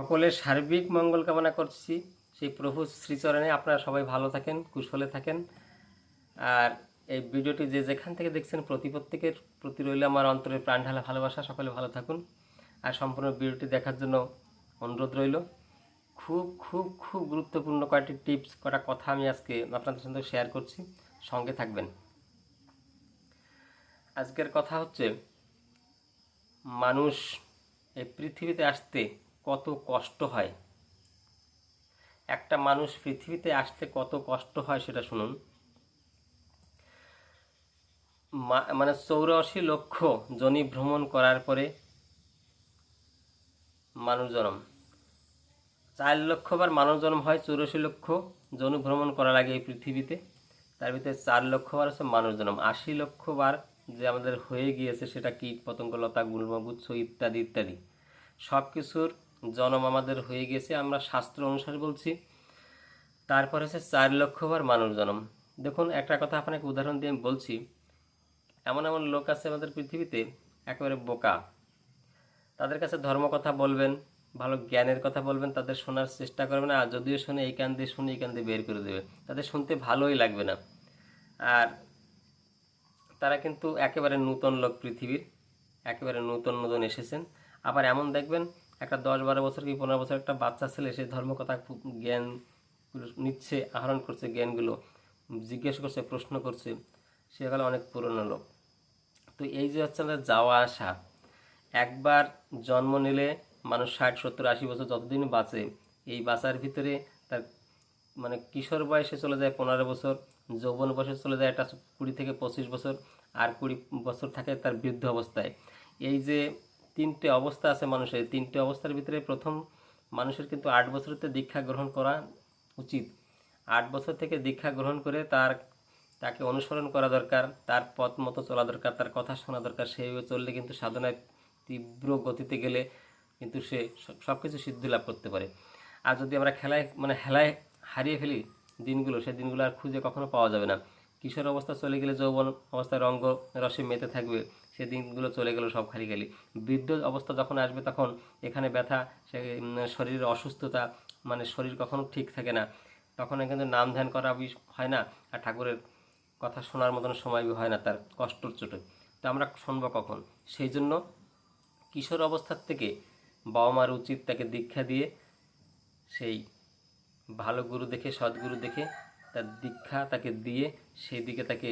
সকলের সার্বিক মঙ্গল কামনা করছি। সেই প্রভু শ্রীচরণে আপনারা সবাই ভালো থাকেন, কুশলে থাকেন। আর এই ভিডিওটি যে যেখান থেকে দেখছেন প্রতি প্রত্যেকের প্রতি রইল আমার অন্তরের প্রাণ ঢালা ভালোবাসা। সকলে ভালো থাকুন। আর সম্পূর্ণ ভিডিওটি দেখার জন্য অনুরোধ রইল। খুব খুব খুব গুরুত্বপূর্ণ কয়েকটি টিপস, কটা কথা আমি আজকে আপনাদের সঙ্গে শেয়ার করছি। সঙ্গে থাকবেন। আজকের কথা হচ্ছে, মানুষ এই পৃথিবীতে আসতে কত কষ্ট হয়। একটা মানুষ পৃথিবীতে আসতে কত কষ্ট হয় সেটা শুনুন। মানে চৌরাশি লক্ষ জনি ভ্রমণ করার পরে মানুষ জন্ম। চার লক্ষ বার মানব জন্ম হয়, চৌরাশি লক্ষ জনু ভ্রমণ করা লাগে এই পৃথিবীতে। তার ভিতরে চার লক্ষ বার হচ্ছে মানুষ জন্ম। আশি লক্ষ বার যে আমাদের হয়ে গিয়েছে সেটা কীট পতঙ্গ লতা, গুল্মগুচ্ছ ইত্যাদি ইত্যাদি। সব কিছুর জন্ম আমাদের হয়ে গেছে, আমরা শাস্ত্র অনুসারে বলছি। তারপর হচ্ছে চার লক্ষ বার মানুষ জন্ম। দেখুন, একটা কথা আপনাকে উদাহরণ দিয়ে আমি বলছি। এমন এমন লোক আছে আমাদের পৃথিবীতে, একেবারে বোকা। তাদের কাছে ধর্ম কথা বলবেন, ভালো জ্ঞানের কথা বলবেন, তাদের শোনার চেষ্টা করবেন, আর যদিও শুনে এই কান দিয়ে শুনে এই কান দিয়ে বের করে দেবে, তাদের শুনতে ভালোই লাগবে না। আর তারা কিন্তু একেবারে নূতন লোক পৃথিবীর, একেবারে নূতন নূতন এসেছেন। আবার এমন দেখবেন একটা দশ বারো বছর কি পনেরো বছর একটা বাচ্চা ছেলে, সে ধর্মকথা জ্ঞান নিচ্ছে, আহরণ করছে জ্ঞানগুলো, জিজ্ঞেস করছে, প্রশ্ন করছে, সে গেলে অনেক পুরনো লোক। তো এই যে হচ্ছে আমাদের যাওয়া আসা, একবার জন্ম নিলে মানুষ ষাট, সত্তর, আশি বছর যতদিন বাঁচে, এই বাঁচার ভিতরে তার মানে কিশোর বয়সে চলে যায় পনেরো বছর, যৌবন বয়সে চলে যায় একটা কুড়ি থেকে পঁচিশ বছর, আর কুড়ি বছর থাকে তার বৃদ্ধ অবস্থায়। এই যে তিনটে অবস্থা আছে মানুষের। তিনটে অবস্থার ভিতরে প্রথম মানুষের কিন্তু আট বছরতে দীক্ষা গ্রহণ করা উচিত। আট বছর থেকে দীক্ষা গ্রহণ করে তার, তাকে অনুসরণ করা দরকার, তার পথ মতো চলা দরকার, তার কথা শোনা দরকার সেইভাবে চললে কিন্তু সাধনায় তীব্র গতিতে গেলে কিন্তু সে সব কিছু সিদ্ধি লাভ করতে পারে। আর যদি আমরা খেলায় মানে হেলায় হারিয়ে ফেলি দিনগুলো সেই দিনগুলো আর খুঁজে কখনো পাওয়া যাবে না। কিশোর অবস্থা চলে গেলে যৌবন অবস্থায় রঙ্গ রসে মেতে থাকবে সে দিনগুলো চলে গেল সব খালি খালি বৃদ্ধ অবস্থা যখন আসবে তখন এখানে ব্যথা, সে শরীরের অসুস্থতা মানে শরীর কখনো ঠিক থাকে না। তখন কিন্তু নাম ধ্যান করা হয় না, আর ঠাকুরের কথা শোনার মতন সময় হয় না তার, কষ্টর চোটে। তো আমরা শুনব কখন? সেই জন্য কিশোর অবস্থার থেকে বাবা মার উচিত তাকে দীক্ষা দিয়ে সেই ভালো গুরু দেখে সদ্গুরু দেখে তার দীক্ষা তাকে দিয়ে সেই দিকে তাকে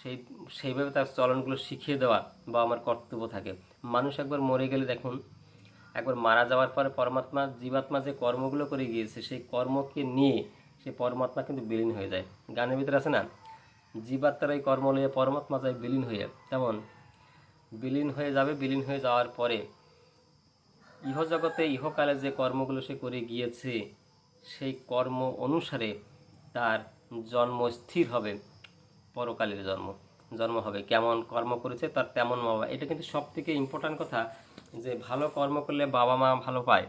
সেই, সেইভাবে তার চলনগুলো শিখিয়ে দেওয়া বা আমার কর্তব্য থাকে। মানুষ একবার মরে গেলে দেখুন, একবার মারা যাওয়ার পরে পরমাত্মা, জীবাত্মা যে কর্মগুলো করে গিয়েছে, সেই কর্মকে নিয়ে সে পরমাত্মা কিন্তু বিলীন হয়ে যায়। গানের ভিতরে আছে না? জীবাত্মার এই কর্ম নিয়ে পরমাত্মা যায় বিলীন হয়ে তেমন বিলীন হয়ে যাবে, বিলীন হয়ে যাওয়ার পরে ইহজগতে ইহকালে যে কর্মগুলো সে করে গিয়েছে, সেই কর্ম অনুসারে তার জন্ম স্থির হবে, পরকালের জন্ম জন্ম হবে। কেমন কর্ম করেছে তার তেমন মা বাবা। এটা কিন্তু সব থেকে ইম্পর্ট্যান্ট কথা যে ভালো কর্ম করলে বাবা মা ভালো পায়।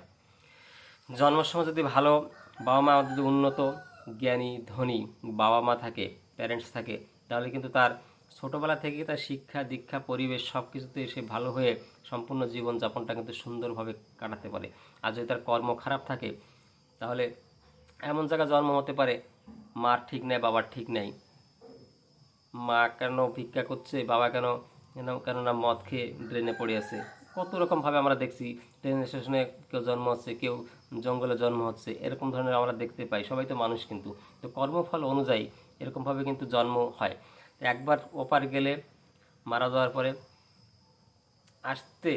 জন্মের সময় যদি ভালো, বাবা মা যদি উন্নত, জ্ঞানী, ধনী, বাবা মা থাকে প্যারেন্টস থাকে, তাহলে কিন্তু তার ছোটোবেলা থেকে তার শিক্ষা, দীক্ষা, পরিবেশ সব কিছুতে সে ভালো হয়ে সম্পূর্ণ জীবনযাপনটা কিন্তু সুন্দরভাবে কাটাতে পারে। আর যদি তার কর্ম খারাপ থাকে, তাহলে এমন জায়গায় জন্ম হতে পারে। মার ঠিক নেই, বাবার ঠিক নেই। মা কেন ভিক্ষা করছে, বাবা কেন কেন, কেননা মদ খেয়ে ড্রেনে পড়ে আছে। কত রকমভাবে আমরা দেখছি ট্রেন স্টেশনে কেউ জন্ম হচ্ছে, কেউ জঙ্গলে জন্ম হচ্ছে, এরকম ধরনের আমরা দেখতে পাই। সবাই তো মানুষ কিন্তু। তো কর্মফল অনুযায়ী এরকমভাবে কিন্তু জন্ম হয়। একবার ওপার গেলে, মারা যাওয়ার পরে আসতে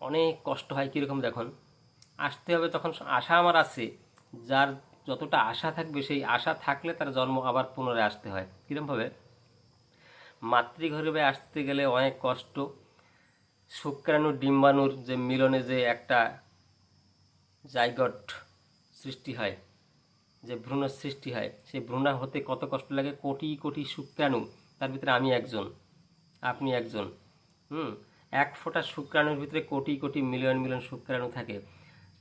অনেক কষ্ট হয় কীরকম দেখুন। আসতে হবে তখন আশা আমার আছে, যার যতটা আশা থাকবে, সেই আশা থাকলে তার জন্ম আবার পুনরায় আসতে হয়। কীরকমভাবে মাতৃগর্ভে আসতে গেলে অনেক কষ্ট। শুক্রাণু ডিম্বাণুর যে মিলনে যে একটা জায়গট সৃষ্টি হয়, যে ভ্রূণ সৃষ্টি হয়, সেই ভ্রূণা হতে কত কষ্ট লাগে? কোটি কোটি শুক্রাণু। তার ভিতরে আমি একজন, আপনি একজন। হুম, এক ফোঁটা শুক্রাণুর ভিতরে কোটি কোটি মিলিয়ন মিলিয়ন শুক্রাণু থাকে।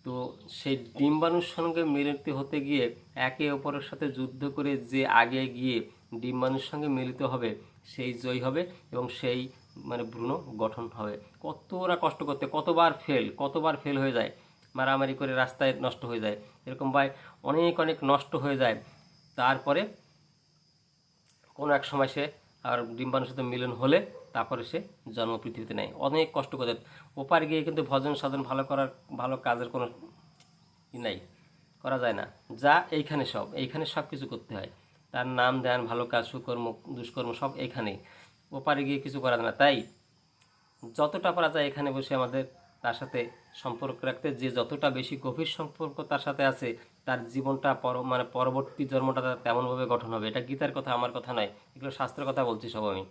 তো সেই ডিম্বাণুর সঙ্গে মিলিত হতে গিয়ে একে অপরের সাথে যুদ্ধ করে যে আগে গিয়ে ডিম্বাণুর সঙ্গে মিলিত হবে, সেই জয়ী হবে এবং সেই মানে ভ্রূণ গঠন হবে। কতটা কষ্ট করতে, কতবার ফেল কতবার ফেল হয়ে যায়, মারামারি করে রাস্তায় নষ্ট হয়ে যায়, এরকম ভাই অনেক অনেক নষ্ট হয়ে যায়। তারপরে কোনো এক সময় সে আর ডিম্বাণুর সাথে মিলন হলে তারপরে সে জন্ম পৃথিবীতে নেয় অনেক কষ্ট করে ওপার গিয়ে কিন্তু ভজন সাধন ভালো করার, ভালো কাজের কোনো ই নাই। করা যায় না। যা এইখানে সব এইখানে সব কিছু করতে হয়। তার নাম ধ্যান, ভালো কাজ, সুকর্ম, দুষ্কর্ম সব এইখানেই। ওপারে গিয়ে কিছু করা যায় না। তাই যতটা পারা যায় এখানে বসে আমাদের তার সাথে সম্পর্ক রাখতে, যে যতটা বেশি গভীর সম্পর্ক তার সাথে আছে, তার জীবনটা পর মানে পরবর্তী জন্মটা তেমনভাবে গঠন হবে। এটা গীতার কথা, আমার কথা নয়। এগুলো শাস্ত্রের কথা বলছি সব আমি।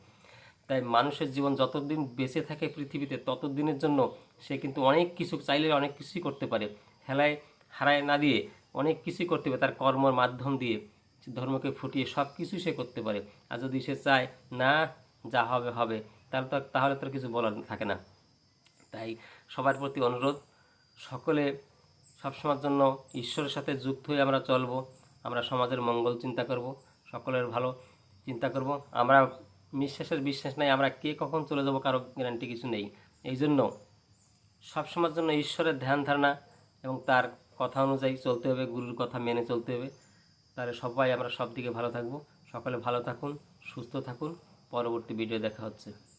তাই মানুষের জীবন যতদিন বেঁচে থাকে পৃথিবীতে, ততদিনের জন্য সে কিন্তু অনেক কিছু চাইলে অনেক কিছুই করতে পারে। হেলায় হারায় না দিয়ে অনেক কিছুই করতে পারে, তার কর্মর মাধ্যম দিয়ে ধর্মকে ফুটিয়ে সব কিছুই সে করতে পারে। আর যদি সে চায়, না, যা হবে হবে, তাহলে তো তাহলে তো কিছু বলার থাকে না। তাই সবার প্রতি অনুরোধ, সকলে সবসময়ের জন্য ঈশ্বরের সাথে যুক্ত হয়ে আমরা চলব। আমরা সমাজের মঙ্গল চিন্তা করব, সকলের ভালো চিন্তা করব। আমরা বিশ্বাসের বিশ্বাস নাই, আমরা কে কখন চলে যাব কারও গ্যারান্টি কিছু নেই। এই জন্য সবসময়ের জন্য ঈশ্বরের ধ্যান ধারণা এবং তার কথা অনুযায়ী চলতে হবে, গুরুর কথা মেনে চলতে হবে। তাহলে সবাই আমরা সব দিকে ভালো থাকব। সকলে ভালো থাকুন, সুস্থ থাকুন। পরবর্তী ভিডিও দেখা হচ্ছে।